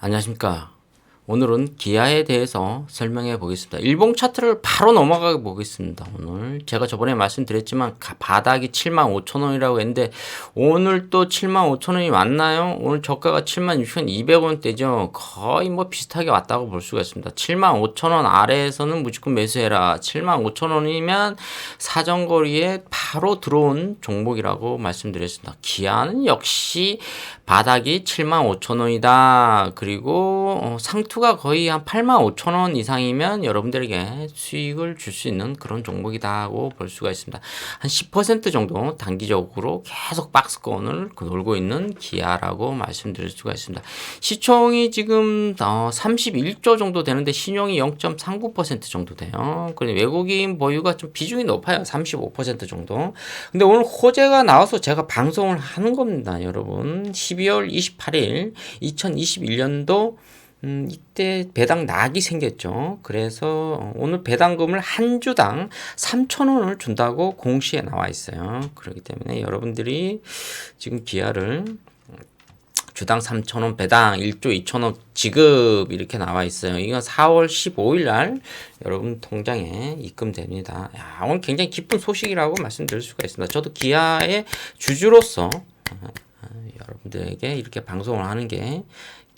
안녕하십니까. 오늘은 기아에 대해서 설명해 보겠습니다. 일봉 차트를 바로 넘어가 보겠습니다. 오늘 제가 저번에 말씀드렸지만 가- 바닥이 7만 5천 원이라고 했는데 오늘 또 7만 5천 원이 왔나요? 오늘 저가가 7만 6,200원대죠. 거의 뭐 비슷하게 왔다고 볼 수가 있습니다. 7만 5천 원 아래에서는 무조건 매수해라. 7만 5천 원이면 사정거리에 바로 들어온 종목이라고 말씀드렸습니다. 기아는 역시 바닥이 7만 5천 원이다. 그리고 어, 상투가 거의 한 8만 5천 원 이상이면 여러분들에게 수익을 줄 수 있는 그런 종목이다고 볼 수가 있습니다. 한 10% 정도 단기적으로 계속 박스권을 놀고 있는 기아라고 말씀드릴 수가 있습니다. 시총이 지금 어, 31조 정도 되는데 신용이 0.39% 정도 돼요. 그리고 외국인 보유가 좀 비중이 높아요. 35% 정도. 근데 오늘 호재가 나와서 제가 방송을 하는 겁니다, 여러분. 12월 28일 2021년도 음, 이때 배당 낙이 생겼죠. 그래서 어, 오늘 배당금을 한 주당 3,000원을 준다고 공시에 나와 있어요. 그렇기 때문에 여러분들이 지금 기아를 주당 3,000원 배당 1조 2,000원 지급 이렇게 나와 있어요. 이건 4월 15일 날 여러분 통장에 입금됩니다. 야, 오늘 굉장히 기쁜 소식이라고 말씀드릴 수가 있습니다. 저도 기아의 주주로서 여러분들에게 이렇게 방송을 하는 게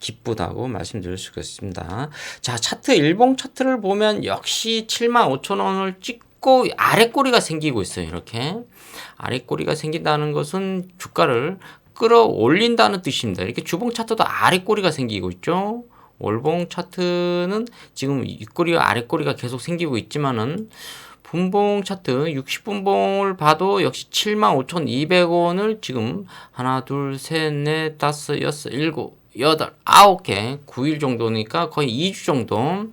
기쁘다고 말씀드릴 수가 있습니다. 자, 차트 일봉 차트를 보면 역시 7만 5천 원을 찍고 아래 꼬리가 생기고 있어요. 이렇게 아래 꼬리가 생긴다는 것은 주가를 끌어올린다는 뜻입니다. 이렇게 주봉 차트도 아래 꼬리가 생기고 있죠. 월봉 차트는 지금 윗꼬리와 아래 꼬리가 계속 생기고 있지만은 분봉 차트 60분봉을 봐도 역시 75,200원을 지금 하나 둘 셋 넷 다섯 여섯 일곱 여덟 아홉 개 9일 정도니까 거의 2주 정도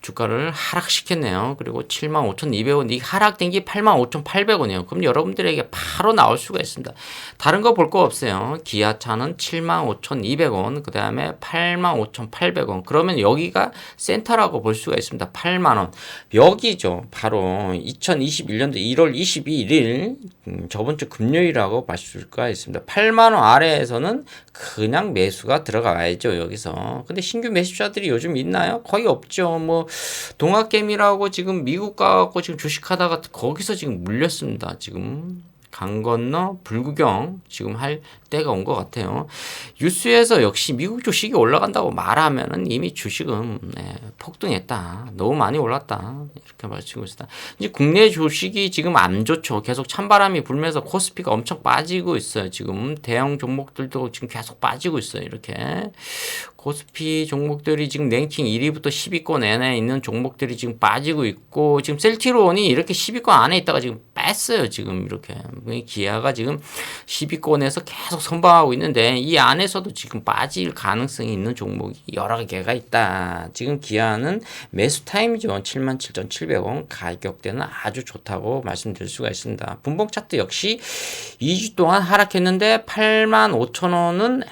주가를 하락시켰네요. 그리고 75,200원, 이 하락된 게 85,800원이에요. 그럼 여러분들에게 바로 나올 수가 있습니다. 다른 거 볼 거 없어요. 기아차는 75,200원, 그 다음에 85,800원. 그러면 여기가 센터라고 볼 수가 있습니다. 8만원. 여기죠. 바로 2021년도 1월 22일, 음, 저번 주 금요일이라고 볼 수가 있습니다. 8만원 아래에서는 그냥 매수가 들어가야죠. 여기서. 근데 신규 매수자들이 요즘 있나요? 거의 없죠. 뭐, 동학개미라고 지금 미국 가고 지금 주식하다가 거기서 지금 물렸습니다. 지금 강 건너 불구경 지금 할 때가 온 것 같아요. 뉴스에서 역시 미국 주식이 올라간다고 말하면은 이미 주식은 네, 폭등했다. 너무 많이 올랐다. 이렇게 말치고 있다. 이제 국내 주식이 지금 안 좋죠. 계속 찬바람이 불면서 코스피가 엄청 빠지고 있어요. 지금 대형 종목들도 지금 계속 빠지고 있어요. 이렇게 코스피 종목들이 지금 랭킹 1위부터 10위권 내내 있는 종목들이 지금 빠지고 있고 지금 셀티론이 이렇게 10위권 안에 있다가 지금 뺐어요. 지금 이렇게 기아가 지금 10위권에서 계속 선방하고 있는데 이 안에서도 지금 빠질 가능성이 있는 종목이 여러 개가 있다. 지금 기아는 매수 타임이죠. 77,700원 가격대는 아주 좋다고 말씀드릴 수가 있습니다. 분봉 차트 역시 2주 동안 하락했는데 8만 5천 원은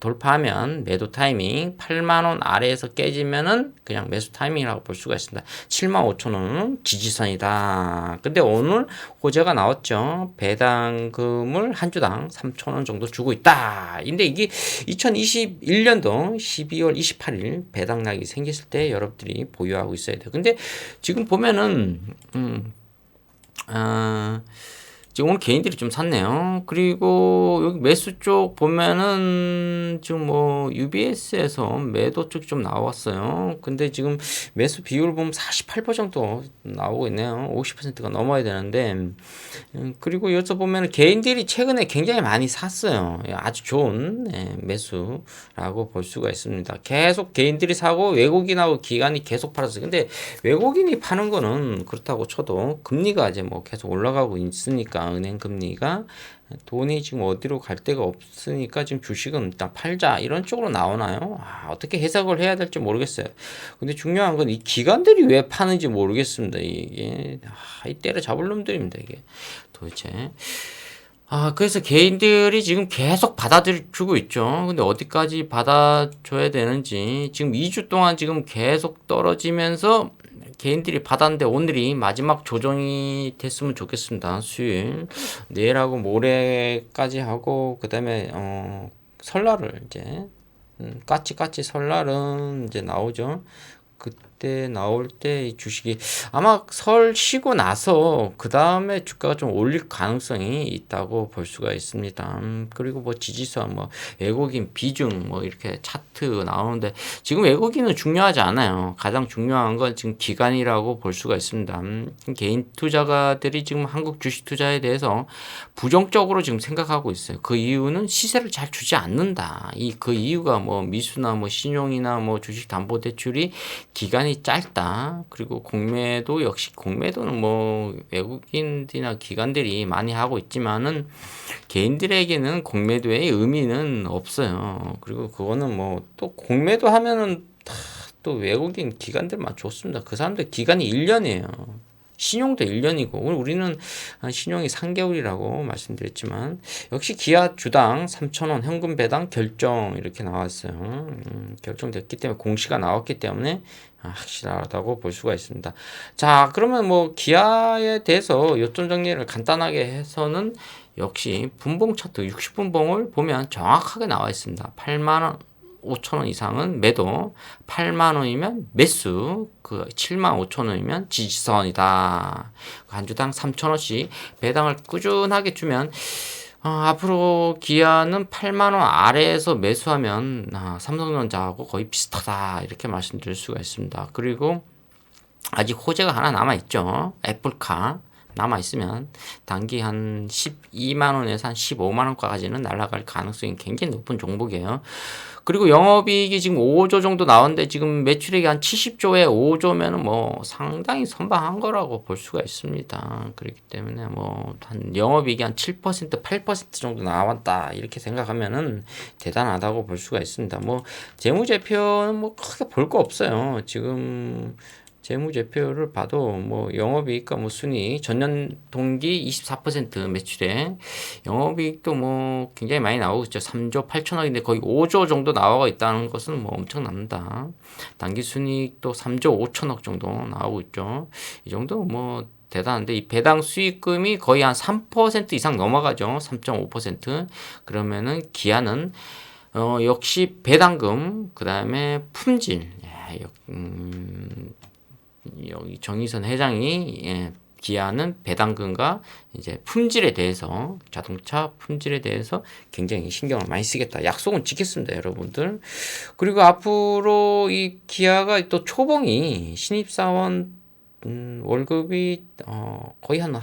돌파하면 매도 타이밍 8만 원 아래에서 깨지면은 그냥 매수 타이밍이라고 볼 수가 있습니다. 7만 5천 원은 지지선이다. 근데 오늘 호재가 나왔죠. 배당금을 한 주당 3천 원 정도 주고 있다. 근데 이게 2021년도 12월 28일 배당락이 생겼을 때 여러분들이 보유하고 있어야 돼요. 근데 지금 보면은 음, 아, 지금 오늘 개인들이 좀 샀네요. 그리고 여기 매수 쪽 보면은 지금 뭐 UBS에서 매도 쪽이 좀 나왔어요. 근데 지금 매수 비율 보면 48% 정도 나오고 있네요. 50%가 넘어야 되는데 음, 그리고 보면 개인들이 최근에 굉장히 많이 샀어요. 예, 아주 좋은 네, 매수라고 볼 수가 있습니다. 계속 개인들이 사고 외국인하고 기관이 계속 팔았어요. 근데 외국인이 파는 거는 그렇다고 쳐도 금리가 이제 뭐 계속 올라가고 있으니까 은행 금리가 돈이 지금 어디로 갈 데가 없으니까 지금 주식은 일단 팔자 이런 쪽으로 나오나요? 아, 어떻게 해석을 해야 될지 모르겠어요. 근데 중요한 건 이 기관들이 왜 파는지 모르겠습니다. 이게 아, 이 때려 잡을 놈들입니다. 이게 도대체. 아, 그래서 개인들이 지금 계속 받아주고 있죠. 근데 어디까지 받아줘야 되는지 지금 2주 동안 지금 계속 떨어지면서 개인들이 받았는데 오늘이 마지막 조정이 됐으면 좋겠습니다. 수요일 내일하고 모레까지 하고 그다음에 어 설날을 이제 음, 까치까치 설날은 이제 나오죠. 그 때 나올 때이 주식이 아마 설 쉬고 나서 그 다음에 주가가 좀 올릴 가능성이 있다고 볼 수가 있습니다. 음, 그리고 뭐 지지서 뭐 외국인 비중 뭐 이렇게 차트 나오는데 지금 외국인은 중요하지 않아요. 가장 중요한 건 지금 기간이라고 볼 수가 있습니다. 음, 개인 투자가들이 지금 한국 주식 투자에 대해서 부정적으로 지금 생각하고 있어요. 그 이유는 시세를 잘 주지 않는다. 이 그 이유가 뭐 미수나 뭐 신용이나 뭐 주식 담보 대출이 기간이 짧다. 그리고 공매도 역시 공매도는 뭐 외국인들이나 기관들이 많이 하고 있지만은 개인들에게는 공매도의 의미는 없어요. 그리고 그거는 뭐 또 공매도 하면은 다 또 외국인 기관들만 좋습니다. 그 사람들 기간이 1년이에요. 신용도 1년이고 우리는 한 신용이 3개월이라고 말씀드렸지만 역시 기아 주당 3,000원 현금 배당 결정 이렇게 나왔어요. 음, 결정됐기 때문에 공시가 나왔기 때문에 확실하다고 볼 수가 있습니다. 자, 그러면 뭐 기아에 대해서 요점 정리를 간단하게 해서는 역시 분봉 차트 60분봉을 보면 정확하게 나와 있습니다. 8만 원 5천 원 이상은 매도, 8만 원이면 매수, 그 7만 5천 원이면 지지선이다. 한 주당 3천 원씩 배당을 꾸준하게 주면 어, 앞으로 기아는 8만 원 아래에서 매수하면 아, 삼성전자하고 거의 비슷하다 이렇게 말씀드릴 수가 있습니다. 그리고 아직 호재가 하나 남아 있죠. 애플카 남아 있으면 단기 한 12만 원에서 한 15만 원까지는 날아갈 가능성이 굉장히 높은 종목이에요. 그리고 영업이익이 지금 5조 정도 나오는데 지금 매출액이 한 70조에 5조면은 뭐 상당히 선방한 거라고 볼 수가 있습니다. 그렇기 때문에 뭐 한 영업이익이 한 7% 8% 정도 나왔다 이렇게 생각하면은 대단하다고 볼 수가 있습니다. 뭐 재무제표는 뭐 크게 볼 거 없어요. 지금 재무제표를 봐도 뭐 영업이익과 뭐 순이 전년 동기 24% 매출에 영업이익도 뭐 굉장히 많이 나오고 있죠. 3조 8천억인데 거의 5조 정도 나와 있다는 것은 뭐 엄청납니다. 단기 순이익도 3조 5천억 정도 나오고 있죠. 이 정도 뭐 대단한데 이 배당 수익금이 거의 한 3% 이상 넘어가죠. 3.5% 그러면은 기아는 어 역시 배당금 그 다음에 품질 예, 음, 여기 정의선 회장이 예, 기아는 배당금과 이제 품질에 대해서 자동차 품질에 대해서 굉장히 신경을 많이 쓰겠다. 약속은 지켰습니다, 여러분들. 그리고 앞으로 이 기아가 또 초봉이 신입사원 음, 월급이 어, 거의 한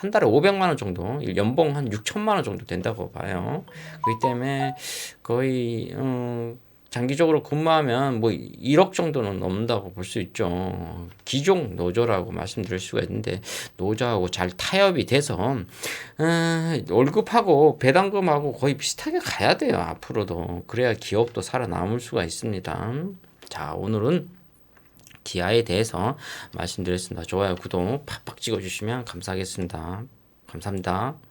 한 달에 500만 원 정도, 연봉 한 6천만 원 정도 된다고 봐요. 그렇기 때문에 거의 어, 장기적으로 근무하면 뭐 1억 정도는 넘는다고 볼 수 있죠. 기종 노조라고 말씀드릴 수가 있는데 노조하고 잘 타협이 돼서 음, 월급하고 배당금하고 거의 비슷하게 가야 돼요. 앞으로도 그래야 기업도 살아남을 수가 있습니다. 자 오늘은 기아에 대해서 말씀드렸습니다. 좋아요, 구독 팍팍 찍어주시면 감사하겠습니다. 감사합니다.